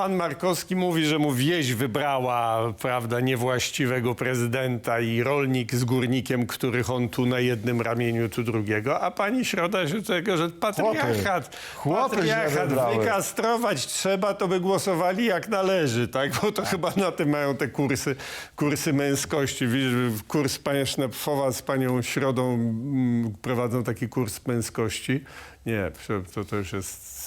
pan Markowski mówi, że mu wieś wybrała, prawda, niewłaściwego prezydenta i rolnik z górnikiem, których on tu na jednym ramieniu, tu drugiego, a pani Środa się tego, że patriarchat, Chłopy źle patriarchat wybrały. wykastrować trzeba, to by głosowali jak należy, tak? Bo to chyba na tym mają te kursy, kursy męskości. Widzisz, kurs pani Sznepfowa z panią Środą mm, prowadzą taki kurs męskości. Nie, to, to już jest...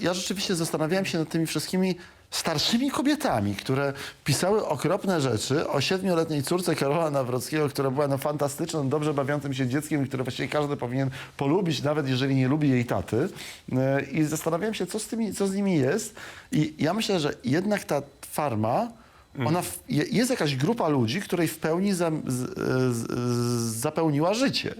Ja rzeczywiście zastanawiałem się nad tymi wszystkimi starszymi kobietami, które pisały okropne rzeczy o siedmioletniej córce Karola Nawrockiego, która była no, fantastyczną, dobrze bawiącym się dzieckiem, które właściwie każdy powinien polubić, nawet jeżeli nie lubi jej taty. E, I zastanawiałem się, co z, tymi, co z nimi jest. I ja myślę, że jednak ta farma, ona w, je- jest jakaś grupa ludzi, której w pełni za, z, z, z, zapełniła życie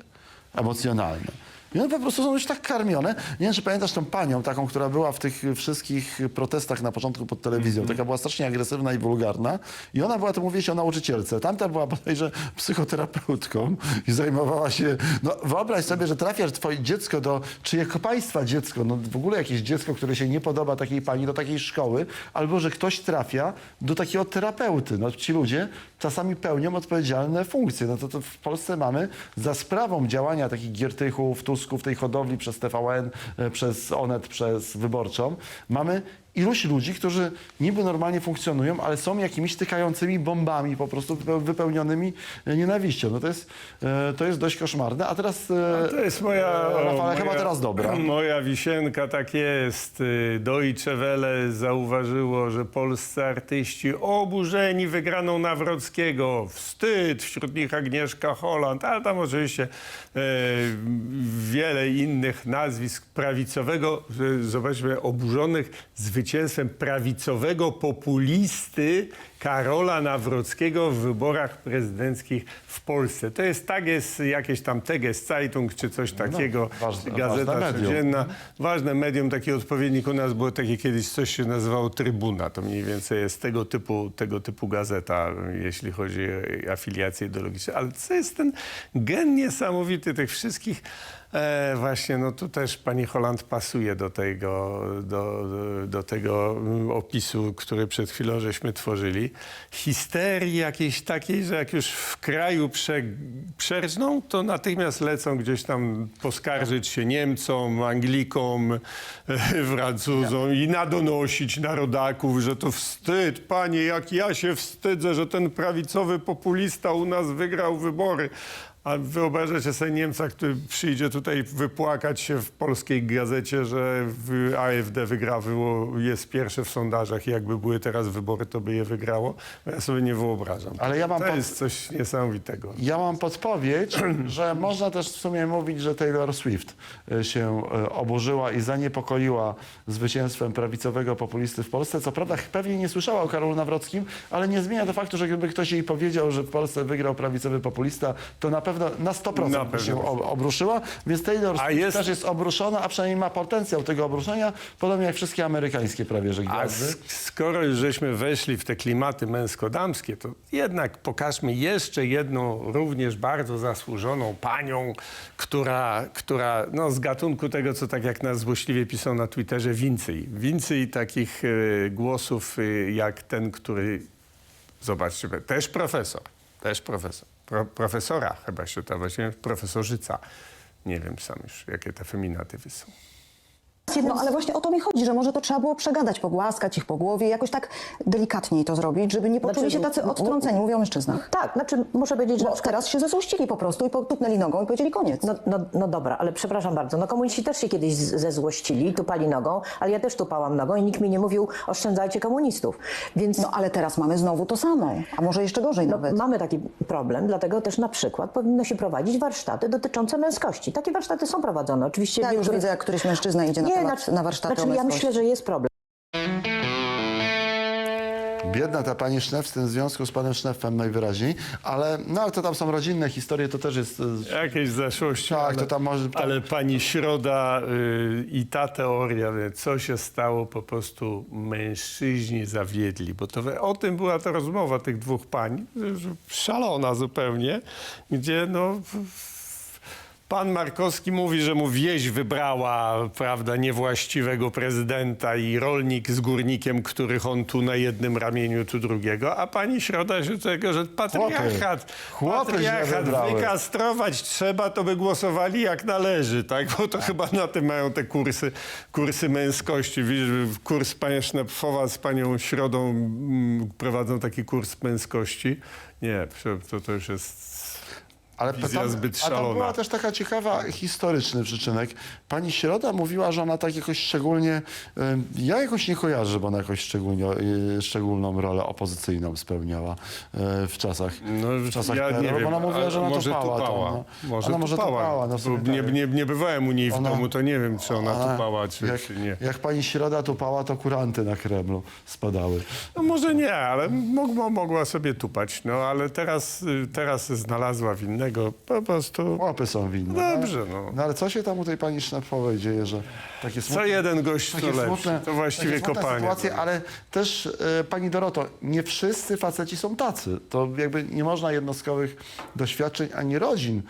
emocjonalne. I one po prostu są już tak karmione. Nie wiem, czy pamiętasz tą panią taką, która była w tych wszystkich protestach na początku pod telewizją. Taka była strasznie agresywna i wulgarna. I ona była, to mówię się o nauczycielce. Tamta była bodajże psychoterapeutką i zajmowała się... No wyobraź sobie, że trafiasz twoje dziecko do czyjego państwa dziecko, no w ogóle jakieś dziecko, które się nie podoba takiej pani, do takiej szkoły, albo że ktoś trafia do takiego terapeuty. No ci ludzie czasami pełnią odpowiedzialne funkcje. No to, to w Polsce mamy za sprawą działania takich Giertychów, Tusków, tej hodowli przez TVN, e, przez Onet, przez Wyborczą, mamy iluś ludzi, którzy niby normalnie funkcjonują, ale są jakimiś tykającymi bombami po prostu wype- wypełnionymi e, nienawiścią. No to jest, e, to jest dość koszmarne. A teraz... e, To jest moja... Rafale, moja, chyba teraz dobra. Moja wisienka, tak jest. Y, Deutsche Welle zauważyło, że polscy artyści oburzeni wygraną Nawrockiego. Wstyd, wśród nich Agnieszka Holland, ale tam oczywiście e, wiele innych nazwisk prawicowego, że- zobaczmy, oburzonych zwycięstwem prawicowego populisty Karola Nawrockiego w wyborach prezydenckich w Polsce. To jest jest jakieś tam Teges Zeitung czy coś takiego, No, ważne- gazeta ważne medium. codzienna. Ważne medium, taki odpowiednik u nas było takie kiedyś coś się nazywało Trybuna. To mniej więcej jest tego typu, tego typu gazeta, jeśli chodzi o afiliacje ideologiczne. Ale co jest ten gen niesamowity tych wszystkich E, właśnie, no tu też pani Holland pasuje do tego, do, do, tego mm, opisu, który przed chwilą żeśmy tworzyli. Histerii jakiejś takiej, że jak już w kraju prze, przerżną, to natychmiast lecą gdzieś tam poskarżyć się Niemcom, Anglikom, e, Francuzom i nadonosić na rodaków, że to wstyd, panie, jak ja się wstydzę, że ten prawicowy populista u nas wygrał wybory. A wyobrażacie sobie Niemca, który przyjdzie tutaj wypłakać się w polskiej gazecie, że w AfD wygrało, jest pierwsze w sondażach i jakby były teraz wybory, to by je wygrało? Ja sobie nie wyobrażam. Ale ja mam to pod- jest coś niesamowitego. Ja mam podpowiedź, że można też w sumie mówić, że Taylor Swift e, się e, oburzyła i zaniepokoiła zwycięstwem prawicowego populisty w Polsce. Co prawda pewnie nie słyszała o Karolu Nawrockim, ale nie zmienia to faktu, że gdyby ktoś jej powiedział, że w Polsce wygrał prawicowy populista, to na pewno na 100% Na by pewno. się ob- obruszyła. Więc Taylor A Swift jest- też jest obruszona, a przynajmniej ma potencjał tego obruszenia, podobnie jak wszystkie amerykańskie prawie, że A gwiazdy. s- skoro już żeśmy weszli w te klimaty męsko-damskie, to jednak pokażmy jeszcze jedną również bardzo zasłużoną panią, która, która no, z gatunku tego, co tak jak nas złośliwie pisał na Twitterze, więcej. Więcej takich e, głosów e, jak ten, który, zobaczcie, też profesor, też profesor, Pro, profesora chyba się to właśnie, profesorzyca. Nie wiem sam już, jakie te feminatywy są. No ale właśnie o to mi chodzi, że może to trzeba było przegadać, pogłaskać ich po głowie, jakoś tak delikatniej to zrobić, żeby nie poczuli Znaczy, się tacy odtrąceni, mówię o mężczyznach. Tak, znaczy muszę powiedzieć, że Bo przykład teraz się zezłościli po prostu i potupnęli nogą i powiedzieli koniec. No, no, no dobra, ale przepraszam bardzo, no komuniści też się kiedyś zezłościli, tupali nogą, ale ja też tupałam nogą i nikt mi nie mówił oszczędzajcie komunistów. Więc No ale teraz mamy znowu to samo, a może jeszcze gorzej no, nawet. mamy taki problem, dlatego też na przykład powinno się prowadzić warsztaty dotyczące męskości. Takie warsztaty są prowadzone. Oczywiście Ja w już widzę, jak któryś mężczyzna idzie na, temat, znaczy- na warsztaty znaczy, ja myślę, że jest problem. Biedna ta pani Sznef w tym związku z panem Sznefem najwyraźniej, ale no ale to tam są rodzinne historie, to też jest... e, Jakieś zaszłości. Tak, ale, to tam może- tam- Ale pani Środa y, i ta teoria, wie, co się stało, po prostu mężczyźni zawiedli. Bo to, we- o tym była ta rozmowa tych dwóch pań, że szalona zupełnie, gdzie no... w- w- Pan Markowski mówi, że mu wieś wybrała, prawda, niewłaściwego prezydenta i rolnik z górnikiem, których on tu na jednym ramieniu, tu drugiego, a pani Środa się tego, że patriarchat, Chłopy źle patriarchat wybrały. wykastrować trzeba, to by głosowali jak należy, tak? Bo to chyba na tym mają te kursy, kursy męskości. Widzisz, kurs pani Sznepfowa z panią Środą mm, prowadzą taki kurs męskości. Nie, to, to już jest... Ale Wizja zbyt a tam szalona. była też taka ciekawa historyczny przyczynek. Pani Środa mówiła, że ona tak jakoś szczególnie, ja jakoś nie kojarzę, żeby ona jakoś szczególnie, e, szczególną rolę opozycyjną spełniała e, w czasach, No, w czasach ja PRL, nie bo wiem, ona mówiła, że ona może tupała. tam, tupała. no. Może ona może tupała. tupała. No, w sumie Bo nie, tak. nie, nie bywałem u niej w Ona- domu, to nie wiem, czy ona A, tupała, czy, jak, czy nie. jak pani Środa tupała, to kuranty na Kremlu spadały. No może nie, ale mogła, mogła sobie tupać. No ale teraz, y, teraz znalazła winnego. Po prostu Łapy są winne. Dobrze, no. no. ale co się tam u tej pani Sznepfowej dzieje, że takie co jeden gość to lepszy. smutne, To właściwie smutne kopanie. sytuacje, ale też e, pani Doroto, nie wszyscy faceci są tacy. To jakby nie można jednostkowych doświadczeń ani rodzin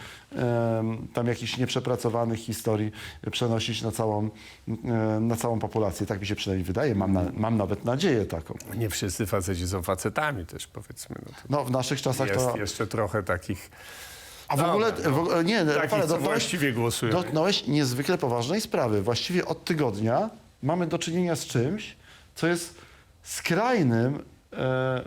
tam jakichś nieprzepracowanych historii przenosić na całą, e, na całą populację. Tak mi się przynajmniej wydaje. Mam, na, mam nawet nadzieję taką. Nie wszyscy faceci są facetami też, powiedzmy. No, No w naszych czasach jest to... jeszcze trochę takich... A w ogóle, Dobra, w ogóle nie, Takich, Rafale, co właściwie głosują. dotknąłeś niezwykle poważnej sprawy. Właściwie od tygodnia mamy do czynienia z czymś, co jest skrajnym,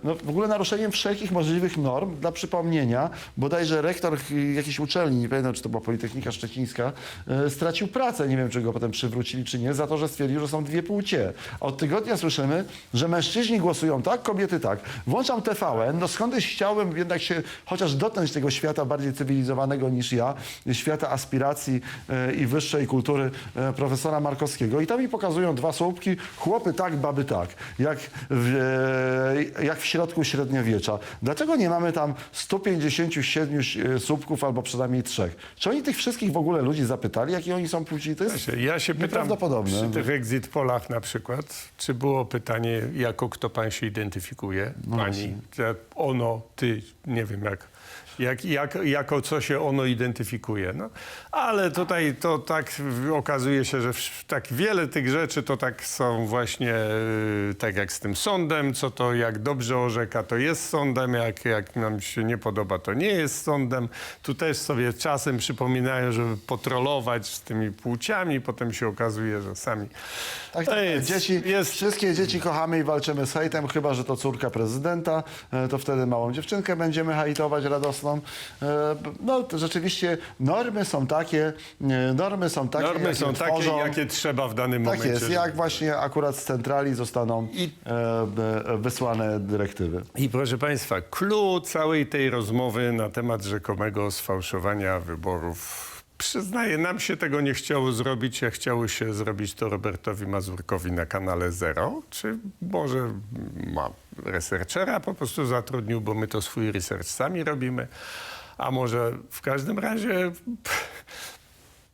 no w ogóle naruszeniem wszelkich możliwych norm. Dla przypomnienia, bodajże rektor jakiejś uczelni, nie pamiętam, czy to była Politechnika Szczecińska, e, stracił pracę, nie wiem, czy go potem przywrócili, czy nie, za to, że stwierdził, że są dwie płcie. Od tygodnia słyszymy, że mężczyźni głosują tak, kobiety tak. Włączam TVN, no skądś chciałem jednak się chociaż dotknąć tego świata bardziej cywilizowanego niż ja, świata aspiracji e, i wyższej kultury e, profesora Markowskiego. I tam mi pokazują dwa słupki, chłopy tak, baby tak, jak w, e, jak w środku średniowiecza. Dlaczego nie mamy tam 157 e, słupków albo przynajmniej trzech? Czy oni tych wszystkich w ogóle ludzi zapytali, jakie oni są płci? To jest Ja się pytam, przy tych exit polach na przykład, czy było pytanie, jako kto pan się identyfikuje? No Pani, że ono, ty, nie wiem jak, jak, jak, jako co się ono identyfikuje. No, ale tutaj to tak okazuje się, że w- tak wiele tych rzeczy to tak są właśnie y, tak jak z tym sądem, co to jak dobrze orzeka, to jest sądem, jak, jak nam się nie podoba, to nie jest sądem. Tu też sobie czasem przypominają, żeby potrolować z tymi płciami, potem się okazuje, że sami... Tak, tak. jest- dzieci, jest- Wszystkie dzieci kochamy i walczymy z hejtem, chyba że to córka prezydenta, e, to wtedy małą dziewczynkę będziemy hejtować radosną. E, b- No to rzeczywiście normy są takie, e, normy są takie, Normy jakie są takie, tworzą. jakie trzeba w danym Tak momencie. jest, żeby- jak właśnie akurat z centrali zostaną e, b- wysłane dyrektywy. I proszę Państwa, clue całej tej rozmowy na temat rzekomego sfałszowania wyborów. Przyznaję, nam się tego nie chciało zrobić, a chciało się zrobić to Robertowi Mazurkowi na kanale Zero. Czy może ma researchera po prostu zatrudnił, bo my to swój research sami robimy. A może w każdym razie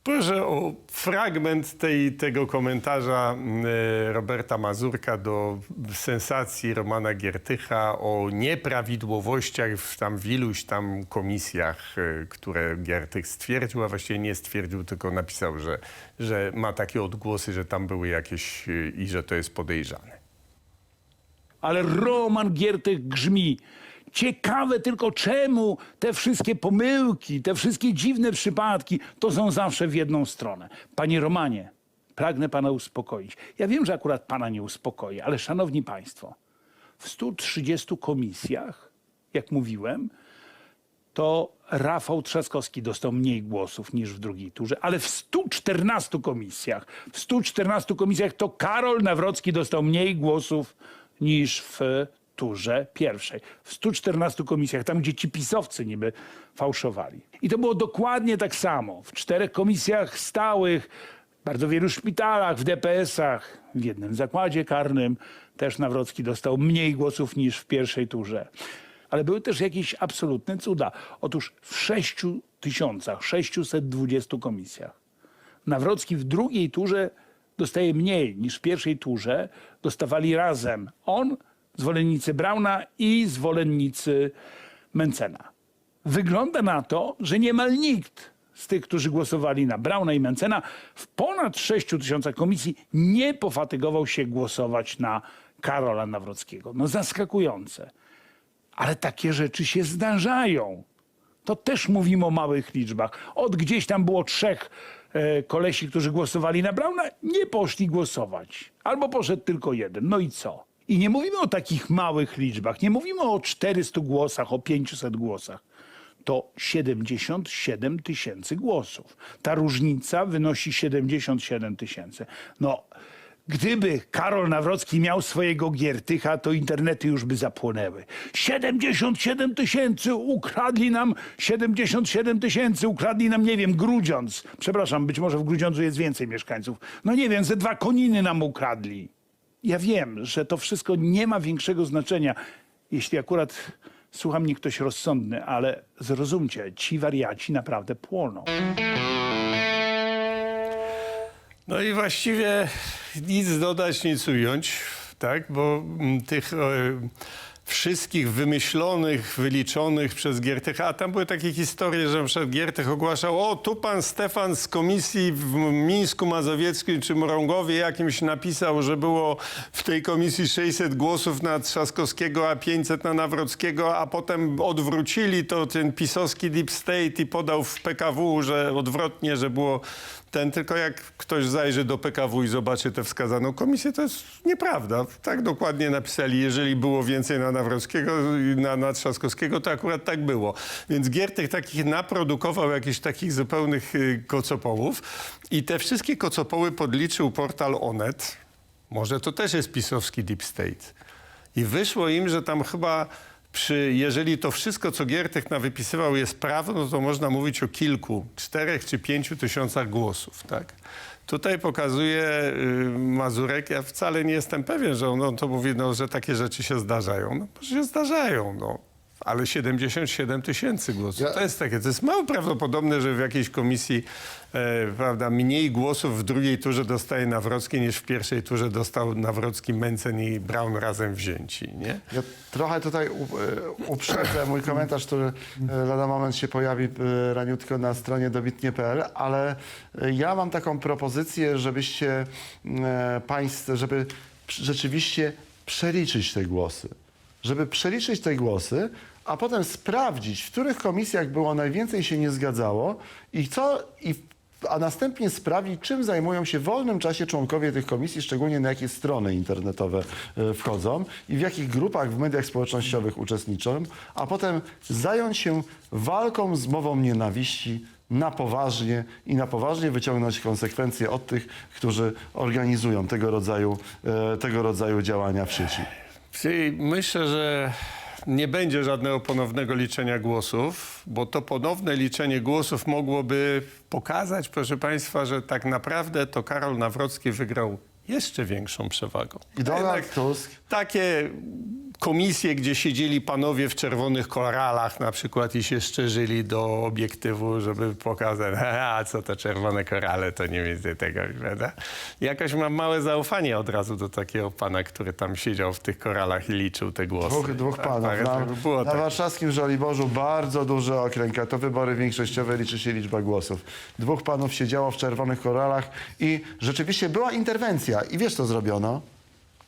Proszę o fragment tej, tego komentarza mm, e, Roberta Mazurka do sensacji Romana Giertycha o nieprawidłowościach w, tam w iluś tam komisjach, e, które Giertych stwierdził, a właściwie nie stwierdził, tylko napisał, że, że ma takie odgłosy, że tam były jakieś e, i że to jest podejrzane. Ale Roman Giertych grzmi. Ciekawe tylko czemu te wszystkie pomyłki, te wszystkie dziwne przypadki, to są zawsze w jedną stronę. Panie Romanie, pragnę pana uspokoić. Ja wiem, że akurat pana nie uspokoi, ale szanowni państwo, w 130 komisjach, jak mówiłem, to Rafał Trzaskowski dostał mniej głosów niż w drugiej turze, ale w 114 komisjach, w 114 komisjach to Karol Nawrocki dostał mniej głosów niż w turze pierwszej. W 114 komisjach, tam gdzie ci pisowcy niby fałszowali. I to było dokładnie tak samo. W czterech komisjach stałych bardzo wielu szpitalach, w DPS-ach, w jednym zakładzie karnym też Nawrocki dostał mniej głosów niż w pierwszej turze. Ale były też jakieś absolutne cuda. Otóż w 6 tysiącach, 620 komisjach Nawrocki w drugiej turze dostaje mniej niż w pierwszej turze. Dostawali razem on, zwolennicy Brauna i zwolennicy Mencena. Wygląda na to, że niemal nikt z tych, którzy głosowali na Brauna i Mencena w ponad 6 tysiącach komisji nie pofatygował się głosować na Karola Nawrockiego. No zaskakujące. Ale takie rzeczy się zdarzają. To też mówimy o małych liczbach. Od gdzieś tam było trzech e, kolesi, którzy głosowali na Brauna, nie poszli głosować. Albo poszedł tylko jeden. No i co? I nie mówimy o takich małych liczbach. Nie mówimy o 400 głosach, o 500 głosach. To 77 tysięcy głosów. Ta różnica wynosi 77 tysięcy. No, Gdyby Karol Nawrocki miał swojego Giertycha, to internety już by zapłonęły. 77 tysięcy, ukradli nam 77 tysięcy, ukradli nam, nie wiem, Grudziądz. Przepraszam, być może w Grudziądzu jest więcej mieszkańców. No nie wiem, ze dwa koniny nam ukradli. Ja wiem, że to wszystko nie ma większego znaczenia, jeśli akurat słucha mnie ktoś rozsądny, ale zrozumcie, ci wariaci naprawdę płoną. No i właściwie nic dodać, nic ująć, tak? Bo mm, tych e, wszystkich wymyślonych, wyliczonych przez Giertycha, a tam były takie historie, że przykład Giertych ogłaszał, o tu pan Stefan z komisji w Mińsku Mazowieckim czy Mrągowie jakimś napisał, że było w tej komisji 600 głosów na Trzaskowskiego, a 500 na Nawrockiego, a potem odwrócili to ten pisowski deep state i podał w PKW, że odwrotnie, że było ten, tylko jak ktoś zajrzy do PKW i zobaczy tę wskazaną komisję, to jest nieprawda. Tak dokładnie napisali, jeżeli było więcej na Nawrockiego i na, na Trzaskowskiego, to akurat tak było. Więc Giertych takich naprodukował jakichś takich zupełnych y, kocopołów i te wszystkie kocopoły podliczył portal Onet. Może to też jest pisowski deep state. I wyszło im, że tam chyba przy, jeżeli to wszystko, co Giertych nawypisywał jest prawdą, no to można mówić o kilku, czterech czy pięciu tysiącach głosów, tak? Tutaj pokazuje y, Mazurek, ja wcale nie jestem pewien, że on, on to mówi, no, że takie rzeczy się zdarzają. No, się zdarzają, no. Ale 77 tysięcy głosów. Ja- To jest takie, to jest mało prawdopodobne, że w jakiejś komisji e, prawda, mniej głosów w drugiej turze dostaje Nawrocki niż w pierwszej turze dostał Nawrocki, Mencen i Braun razem wzięci, nie? Ja trochę tutaj u- e, uprzedzę mój komentarz, który e, lada moment się pojawi e, raniutko na stronie dobitnie.pl, ale ja mam taką propozycję, żebyście e, państwo, żeby rzeczywiście przeliczyć te głosy. Żeby przeliczyć te głosy, a potem sprawdzić, w których komisjach było najwięcej się nie zgadzało i co i a następnie sprawdzić, czym zajmują się w wolnym czasie członkowie tych komisji, szczególnie na jakie strony internetowe e, wchodzą i w jakich grupach w mediach społecznościowych uczestniczą, a potem zająć się walką z mową nienawiści na poważnie i na poważnie wyciągnąć konsekwencje od tych, którzy organizują tego rodzaju, e, tego rodzaju działania w sieci. Myślę, że nie będzie żadnego ponownego liczenia głosów, bo to ponowne liczenie głosów mogłoby pokazać, proszę Państwa, że tak naprawdę to Karol Nawrocki wygrał jeszcze większą przewagą. I Donald Tusk Takie komisje, gdzie siedzieli panowie w czerwonych koralach na przykład i się szczerzyli do obiektywu, żeby pokazać, a co to czerwone korale, to nie więcej tego, prawda? Jakoś mam małe zaufanie od razu do takiego pana, który tam siedział w tych koralach i liczył te głosy. Dwóch, dwóch Tak, panów. tak, Na, było na tak. warszawskim Żoliborzu bardzo duży okręg, a to wybory większościowe, liczy się liczba głosów. Dwóch panów siedziało w czerwonych koralach i rzeczywiście była interwencja. I wiesz, co zrobiono?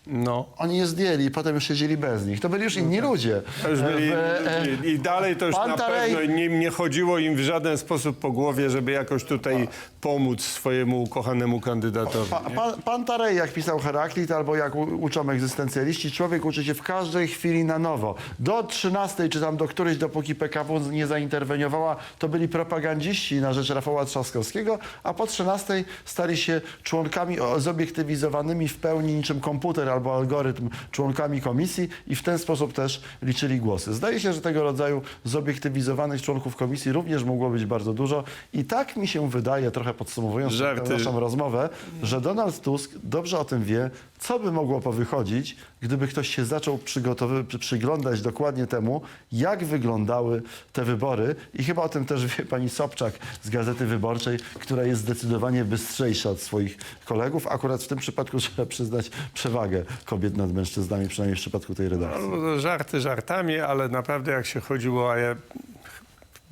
No. Oni je zdjęli i potem już siedzieli bez nich. To byli już inni ludzie. To już byli, E, e, I dalej to już pan na Tarej- pewno nie, nie chodziło im w żaden sposób po głowie, żeby jakoś tutaj pomóc swojemu ukochanemu kandydatowi. Pa, pan, pan Tarej, jak pisał Heraklit, albo jak u, uczą egzystencjaliści, człowiek uczy się w każdej chwili na nowo. Do 13 czy tam do którejś, dopóki PKW nie zainterweniowała, to byli propagandziści na rzecz Rafała Trzaskowskiego, a po 13 stali się członkami o- zobiektywizowanymi w pełni niczym komputer albo algorytm członkami komisji i w ten sposób też liczyli głosy. Zdaje się, że tego rodzaju zobiektywizowanych członków komisji również mogło być bardzo dużo i tak mi się wydaje, trochę podsumowując tę Żarty. naszą rozmowę, że Donald Tusk dobrze o tym wie, co by mogło powychodzić, gdyby ktoś się zaczął przyglądać dokładnie temu, jak wyglądały te wybory. I chyba o tym też wie pani Sobczak z Gazety Wyborczej, która jest zdecydowanie bystrzejsza od swoich kolegów. Akurat w tym przypadku trzeba przyznać przewagę kobiet nad mężczyznami, przynajmniej w przypadku tej redakcji. No, żarty żartami, ale naprawdę jak się chodziło, a ja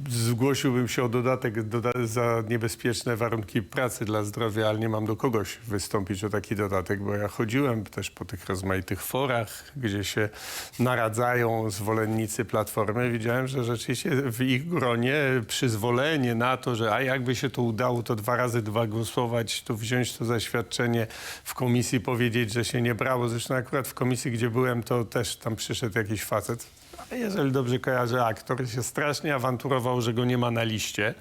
zgłosiłbym się o dodatek doda za niebezpieczne warunki pracy dla zdrowia, ale nie mam do kogoś wystąpić o taki dodatek, bo ja chodziłem też po tych rozmaitych forach, gdzie się naradzają zwolennicy Platformy. Widziałem, że rzeczywiście w ich gronie przyzwolenie na to, że a jakby się to udało, to dwa razy dwa głosować, to wziąć to zaświadczenie w komisji, powiedzieć, że się nie brało. Zresztą akurat w komisji, gdzie byłem, to też tam przyszedł jakiś facet. Jeżeli dobrze kojarzę, aktor się strasznie awanturował, że go nie ma na liście.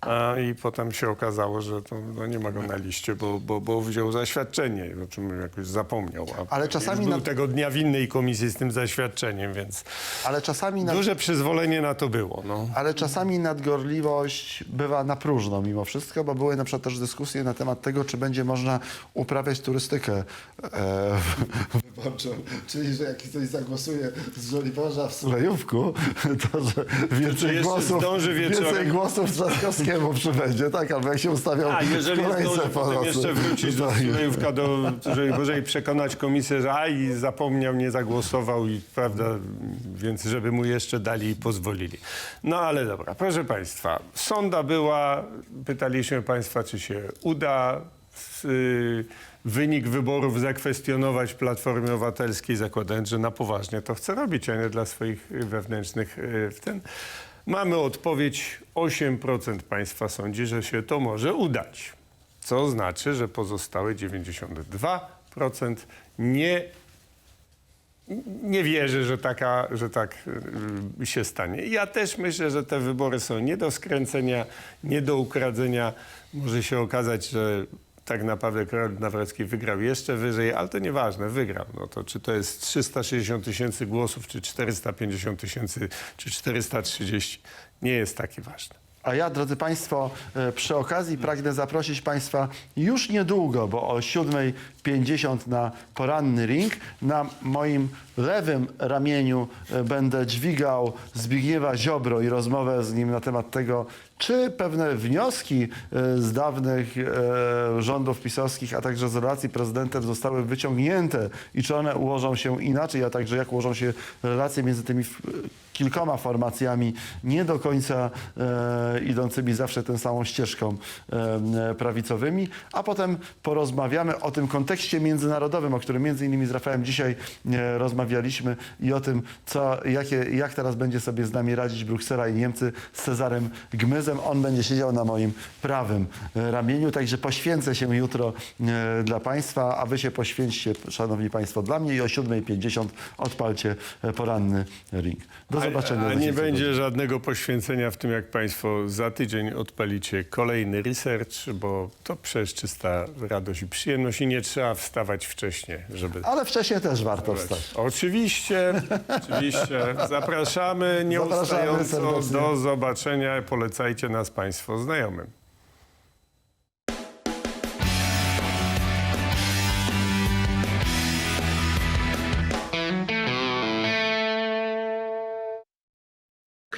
A, I potem się okazało, że to, no nie ma go na liście, bo, bo, bo wziął zaświadczenie, o czym jakoś zapomniał. A Ale czasami był na- tego dnia w innej komisji z tym zaświadczeniem, więc Ale czasami na duże przyzwolenie na to było. No. Ale czasami nadgorliwość bywa na próżno mimo wszystko, bo były na przykład też dyskusje na temat tego, czy będzie można uprawiać turystykę e, wyborczą. Czyli, że jak ktoś zagłosuje z Żoliborza w Sulejówku, to że więcej jeszcze głosów, zdąży wieczorem. Głosów Trzaskowskiemu przybędzie, tak? Albo jak się ustawiał A jeżeli w kolejce zdąży po potem nocy. jeszcze wrócić do Tak. Sulejówka, do, żeby gorzej przekonać komisję, że a i zapomniał, nie zagłosował i prawda, więc żeby mu jeszcze dali i pozwolili. No ale dobra, proszę Państwa, sonda była, pytaliśmy Państwa, czy się uda s- y, wynik wyborów zakwestionować Platformie Obywatelskiej, zakładając, że na poważnie to chce robić, a nie dla swoich y, wewnętrznych y, w ten. Mamy odpowiedź, 8% Państwa sądzi, że się to może udać. Co znaczy, że pozostałe 92% nie, nie wierzy, że, taka, że tak y, się stanie. Ja też myślę, że te wybory są nie do skręcenia, nie do ukradzenia. Może się okazać, że tak naprawdę Karol Nawrocki wygrał jeszcze wyżej, ale to nieważne, wygrał. No to czy to jest 360 tysięcy głosów, czy 450 tysięcy, czy 430, nie jest takie ważne. A ja, drodzy Państwo, e, przy okazji pragnę zaprosić Państwa już niedługo, bo o 7.50 na poranny ring. Na moim lewym ramieniu e, będę dźwigał Zbigniewa Ziobro i rozmowę z nim na temat tego, czy pewne wnioski e, z dawnych rządów pisowskich, a także z relacji prezydentem zostały wyciągnięte i czy one ułożą się inaczej, a także jak ułożą się relacje między tymi kilkoma formacjami nie do końca e, idącymi zawsze tą samą ścieżką e, prawicowymi, a potem porozmawiamy o tym kontekście międzynarodowym, o którym między innymi z Rafałem dzisiaj e, rozmawialiśmy i o tym, co, jakie, jak teraz będzie sobie z nami radzić Bruksela i Niemcy z Cezarem Gmyzem. On będzie siedział na moim prawym e, ramieniu, także poświęcę się jutro e, dla Państwa, a Wy się poświęćcie, Szanowni Państwo, dla mnie i o 7.50 odpalcie e, poranny ring. Do. A, a nie będzie żadnego poświęcenia w tym, jak Państwo za tydzień odpalicie kolejny research, bo to przecież czysta radość i przyjemność i nie trzeba wstawać wcześniej, żeby... Ale wcześniej też warto wstać. Oczywiście, oczywiście. Zapraszamy nieustająco serdecznie. do zobaczenia. Polecajcie nas Państwo znajomym.